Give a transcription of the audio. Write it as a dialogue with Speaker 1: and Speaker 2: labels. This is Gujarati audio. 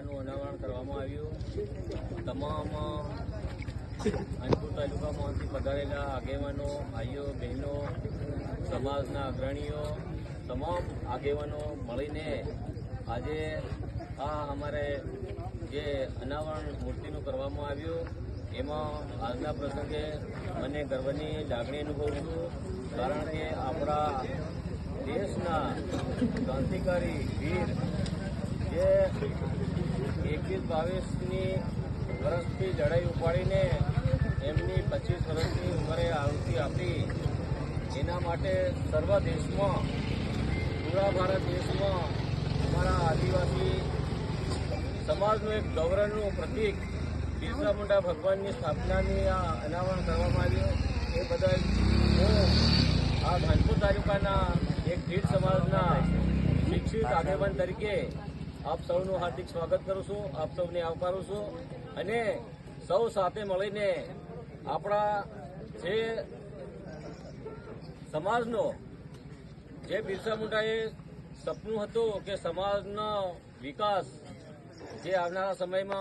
Speaker 1: યોજનાનું અનાવરણ કરવામાં આવ્યું. તમામ અંજપુર તાલુકામાંથી પધારેલા આગેવાનો, ભાઈઓ, બહેનો, સમાજના અગ્રણીઓ, તમામ આગેવાનો મળીને આજે આ અમારે જે અનાવરણ મૂર્તિનું કરવામાં આવ્યું, એમાં આજના પ્રસંગે મને ગર્વની લાગણી અનુભવું છું, કારણ કે આપણા દેશના ક્રાંતિકારી વીર જે એકવીસ બાવીસની વર્ષથી લડાઈ ઉપાડીને એમની પચીસ વર્ષની ઉંમરે આહુતિ આપી. એના માટે સર્વ દેશમાં, પૂરા ભારત દેશમાં અમારા આદિવાસી સમાજનું એક ગૌરવનું પ્રતીક બિરસા મુંડા ભગવાનની સ્થાપનાની આ અનાવરણ કરવામાં આવ્યું. એ બદલ હું આ ધાનપુર તાલુકાના એક ભીડ સમાજના શિક્ષિત આગેવાન તરીકે આપ સૌનું હાર્દિક સ્વાગત કરું છું, આપ સૌને આવકારું છું અને સૌ સાથે મળીને આપણા જે સમાજનો, જે બિરસા મુંડાએ સપનું હતું કે સમાજનો વિકાસ જે આવનારા સમયમાં